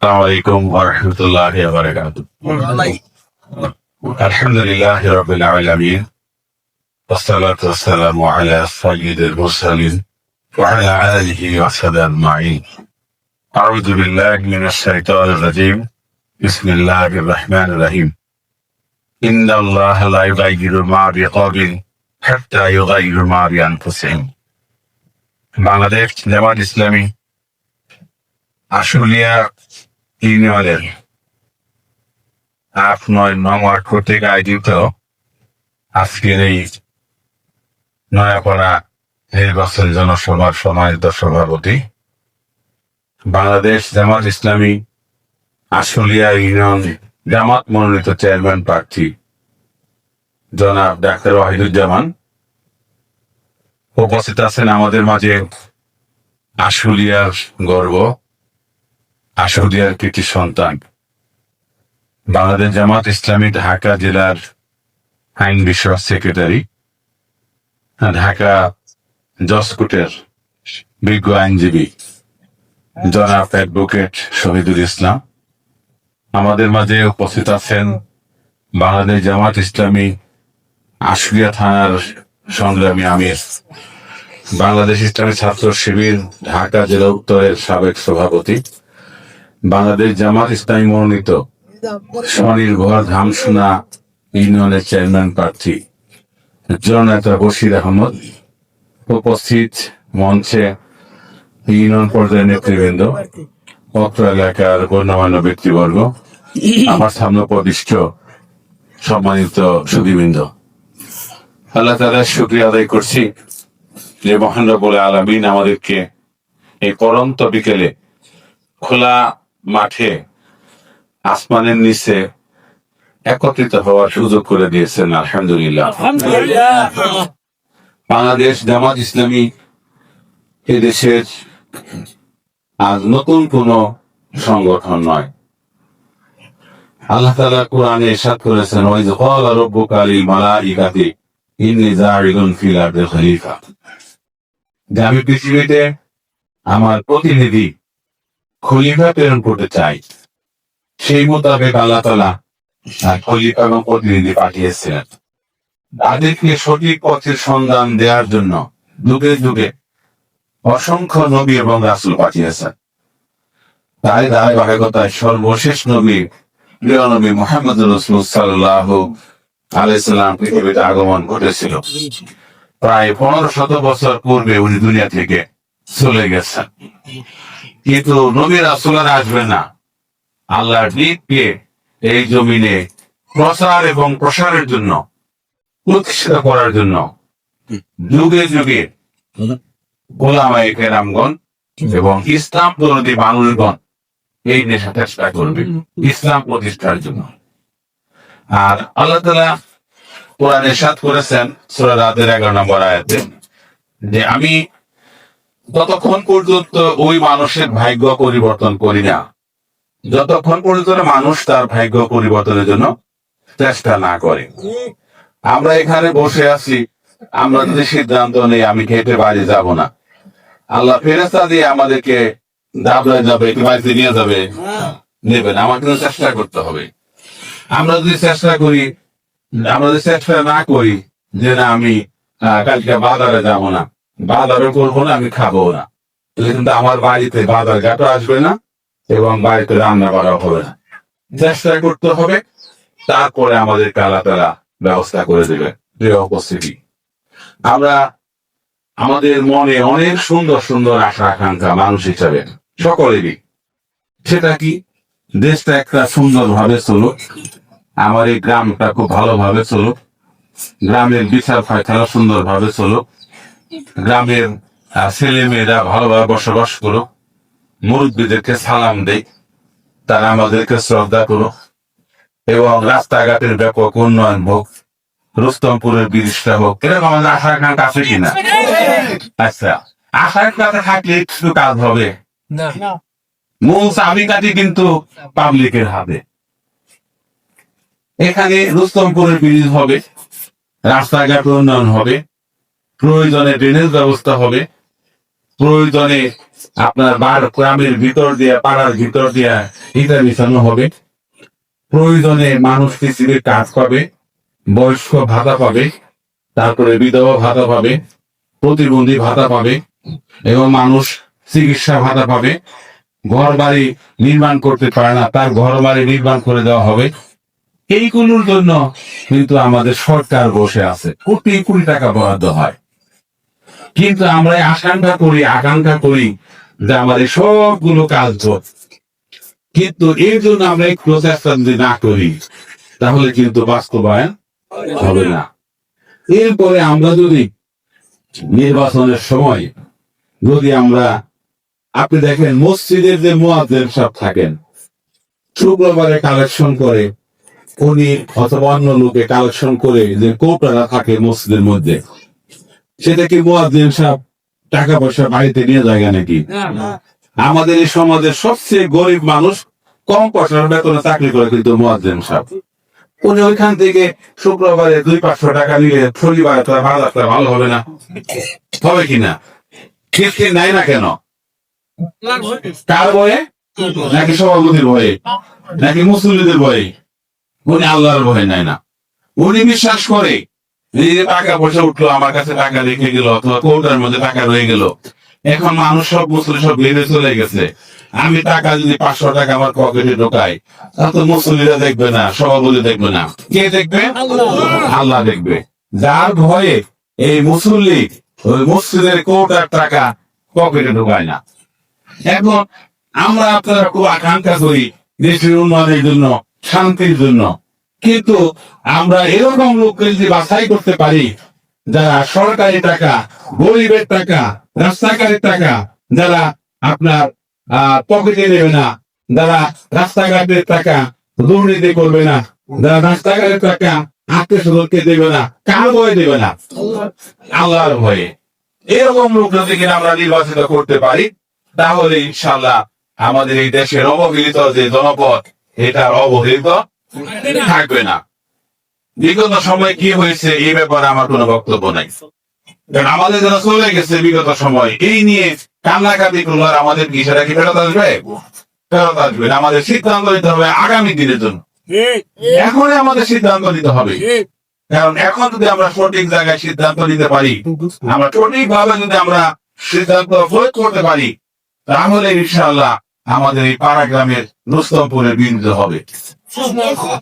السلام عليكم ورحمة الله وبركاته الحمد لله رب العالمين والصلاة والسلام على سيد المرسلين وعلى آله وصحبه أجمعين أعوذ بالله من الشيطان الرجيم بسم الله الرحمن الرحيم إن الله لا يغير ما بقوم حتى يغير ما بأنفسهم বাংলাদেশ জামাত ইসলামী আশুলিয়া ইউনিয়নের আট নয় নং ওয়ার্ড কর্তৃক আয়োজিত আজকের এই নয়াপাড়া নির্বাচন জনসভার সমাহিত সভাপতি বাংলাদেশ জামাত ইসলামী আশুলিয়া ইউনিয়ন জামাত মনোনীত চেয়ারম্যান প্রার্থী জনাব ডাক্তার ওয়াহিদুজ্জামান উপস্থিত আছেন আমাদের মাঝে আশুলিয়ার গর্ব আশুলিয়ার কৃতি সন্তান। বাংলাদেশ জামাত ইসলামী, ঢাকা জেলার আইন বিষয়ক সেক্রেটারি ঢাকা জসকোটের বিজ্ঞ আইনজীবী। জনাব অ্যাডভোকেট শহীদুল ইসলাম। আমাদের মাঝে উপস্থিত আছেন বাংলাদেশ জামাত ইসলামী, আশুলিয়া থানার সংগ্রামী আমির। বাংলাদেশ ইসলামী ছাত্র শিবির, ঢাকা জেলা উত্তরের সাবেক সভাপতি। বাংলাদেশ জামাত ইসলামী মনোনীত স্বনির্ভর ধামসোনা ইউনিয়নের চেয়ারম্যান প্রার্থী জননেতা বশির আহমদ উপস্থিত মঞ্চে ইউনিয়ন পর্যায়ের নেতৃবৃন্দ, অত্র এলাকার গণ্যমান্য ব্যক্তিবর্গ, আমার সামনে উপদিষ্ট সম্মানিত সুদীবৃন্দ আল্লাহ তালা শুক্রিয়া আদায় করছি যে মহান রব্বুল আলমিন আমাদেরকে এই পরন্ত বিকেলে খোলা মাঠে আসমানের নিচে একত্রিত হওয়ার সুযোগ করে দিয়েছেন আলহামদুলিল্লাহ। বাংলাদেশ জামাত ইসলামী এদেশের আজ নতুন কোন সংগঠন নয়। আল্লাহ তালা কোরআনে এরশাদ করেছেন ওই যে কল রব্বুকা লিল মালাইকাতি ইন্নি জাইলুন ফিল আরদি খলিফা। যে আমি পৃথিবীতে আমার প্রতিনিধি খলিফা প্রেরণ করতে চাই। সেই মোতাবেক আল্লাহ তালা খলিফা এবং প্রতিনিধি পাঠিয়েছিলেন। তাদেরকে সঠিক পথের সন্ধান দেওয়ার জন্য যুগে যুগে অসংখ্য নবী এবং রাসুল পাঠিয়েছেন। তাই ধারাবাহিকতায় সর্বশেষ নবী, প্রিয় নবী মোহাম্মদ রসুল সাল্লাহ আলাইসাল্লাম পৃথিবীতে আগমন ঘটেছিল। প্রায় পনেরো শত বছর পূর্বে উনি দুনিয়া থেকে চলে গেছেন কিন্তু নবীর আসলার আসবে না। আল্লাহর দিককে এই জমিনে প্রচার এবং প্রসারের জন্য, প্রতিষ্ঠিত করার জন্য যুগে যুগে গোলামাই কেরামগণ এবং ইসলাম দরদি মানুষগণ এই নেশা চেষ্টা করবে, ইসলাম প্রতিষ্ঠার জন্য। আর আল্লাহ তালা কোরআন এরশাদ করেছেন, সূরা রাতের এগারো নম্বর আয়াতে, যে আমি ততক্ষণ পর্যন্ত ওই মানুষের ভাগ্য পরিবর্তন করি না, যতক্ষণ পর্যন্ত মানুষ তার ভাগ্য পরিবর্তনের জন্য চেষ্টা না করে। আমরা এখানে বসে আছি, আমরা যদি সিদ্ধান্ত নেই, আমি খেতে বাড়ি যাব না। আল্লাহ ফেরেস্তা দিয়ে আমাদেরকে দাবলায় যাবে বাড়িতে নিয়ে যাবে, নেবেন। আমাকে চেষ্টা করতে হবে। আমরা যদি চেষ্টা করি, আমরা যদি চেষ্টা না করি যে না, আমি কালকে বাজারে যাব না। বাজারে করব না আমি খাব না। কিন্তু আমার বাড়িতে বাজার ঘাটও আসবে না এবং বাড়িতে রান্না করা হবে না। চেষ্টা করতে হবে, তারপরে আমাদের কালা তারা ব্যবস্থা করে দেবে প্রিয় উপস্থিতি। আমরা আমাদের মনে অনেক সুন্দর সুন্দর আশা, আকাঙ্ক্ষা মানুষ হিসাবে সকলেরই সেটা কি? দেশটা একটা সুন্দর ভাবে চলুক, আমার এই গ্রামটা খুব ভালোভাবে চলুক, গ্রামের বিচার ফায়সালা সুন্দর ভাবে চলুক গ্রামের ছেলে মেয়েরা ভালোভাবে বসবাস করুক। মুরব্বীদেরকে সালাম দেয় তারা আমাদেরকে শ্রদ্ধা করুক। এবং রাস্তাঘাটের ব্যাপক উন্নয়ন হোক রুস্তমপুরের ব্রিজটা হোক। এরকম আমাদের আশা আকাঙ্ক্ষা আছে কিনা আচ্ছা আশা আকাঙ্ক্ষা থাকলে একটু কাজ হবে। মূল চাবিকাঠি কিন্তু পাবলিকের হাতে। এখানে রুস্তমপুরের ব্রিজ হবে রাস্তাঘাট উন্নয়ন হবে। প্রয়োজনে ড্রেনেজ ব্যবস্থা হবে, প্রয়োজনে আপনার বার গ্রামের ভিতর দিয়ে, পাড়ার ভিতর দিয়ে ইটা বিছানো হবে। প্রয়োজনে মানুষ পৃথিবীর কাজ পাবে, বয়স্ক ভাতা পাবে, তারপরে বিধবা ভাতা পাবে, প্রতিবন্ধী ভাতা পাবে, এবং মানুষ চিকিৎসা ভাতা পাবে। ঘর বাড়ি নির্মাণ করতে পারে না, তার ঘর বাড়ি নির্মাণ করে দেওয়া হবে। এইগুলোর জন্য কিন্তু আমাদের সরকার বসে আছে। কোটি কোটি টাকা বরাদ্দ হয়। কিন্তু আমরা আশঙ্কা করি, আকাঙ্ক্ষা করি যে আমাদের সবগুলো কাজ হোক। কিন্তু এর জন্য আমরা একটু চেষ্টা যদি না করি, তাহলে কিন্তু বাস্তবায়ন হবে না এরপরে আমরা যদি নির্বাচনের সময় যদি আমরা, আপনি দেখেন মসজিদের যে মোয়াজ্জেম সব থাকেন, শুক্রবারে কালেকশন করে, উনি অথবা অন্য লোকে কালেকশন করে যে কোপড়া থাকে মসজিদের মধ্যে সেটা কি মোয়াজ্জেম সাহেব টাকা পয়সা বাড়িতে নিয়ে যায় নাকি? আমাদের এই সমাজের সবচেয়ে গরিব মানুষ কম পয়সার বেতনে চাকরি করে কিন্তু মোয়াজ্জেম সাহেব। উনি ওইখান থেকে শুক্রবারে দুই পাঁচশো টাকা নিলে শনিবারে তার বাজারটা ভালো হবে না। হবে কিনা ঠিক নাই না কেন? কার বয়ে? নাকি সভাপতির ভয়ে নাকি মুসলিমদের ভয়ে উনি আল্লাহর ভয় নেয় না। উনি বিশ্বাস করে যে টাকা পয়সা উঠল আমার কাছে টাকা রেখে গেল অথবা কৌটার মধ্যে টাকা রয়ে গেল এখন মানুষ সব মুসলিম সব বেড়ে চলে গেছে। আমি টাকা যদি পাঁচশো টাকা আমার পকেটে ঢোকাই তা তো মুসলিমরা দেখবে না সভাপতি দেখবে না। কে দেখবে? আল্লাহ। দেখবে। যার ভয়ে এই মুসল্লি ওই মসজিদের কৌটার টাকা পকেটে ঢোকায় না। এখন আমরা আপনারা খুব আকাঙ্ক্ষা করি দেশের উন্নয়নের জন্য শান্তির জন্য। কিন্তু আমরা এরকম লোককে যদি বাছাই করতে পারি, যারা সরকারি টাকা, গরিবের টাকা, রাস্তাঘাটের টাকা, যারা আপনার পকেটে নেবে না, যারা রাস্তাঘাটের টাকা দুর্নীতি করবে না, যারা রাস্তাঘাটের টাকা আত্মীয় দেবে না, কার ভয়ে দেবে না, আল্লাহর ভয়ে। এরকম লোক যদি কিনা আমরা নির্বাচিত করতে পারি, তাহলে ইনশাল্লাহ আমাদের এই দেশের অবহেলিত যে জনপদ, এটার অবহেলিত থাকবে না। বিগত সময় কি হয়েছে এই ব্যাপারে আমার কোনো বক্তব্য নাই। আমাদের যারা চলে গেছে বিগত সময়, এই নিয়ে কান্নাকাটি করল আর আমাদের কি সেটা কি ফেরত আসবে? ফেরত আসবে আমাদের সিদ্ধান্ত নিতে হবে আগামী দিনের জন্য। এখনই আমাদের সিদ্ধান্ত নিতে হবে। কারণ এখন যদি আমরা সঠিক জায়গায় সিদ্ধান্ত নিতে পারি, আমরা সঠিক ভাবে যদি আমরা সিদ্ধান্ত প্রয়োগ করতে পারি, তাহলে ইনশাআল্লাহ আমাদের এই পাড়া গ্রামের রুস্তমপুরের বিন্দু হবে। Це знаху.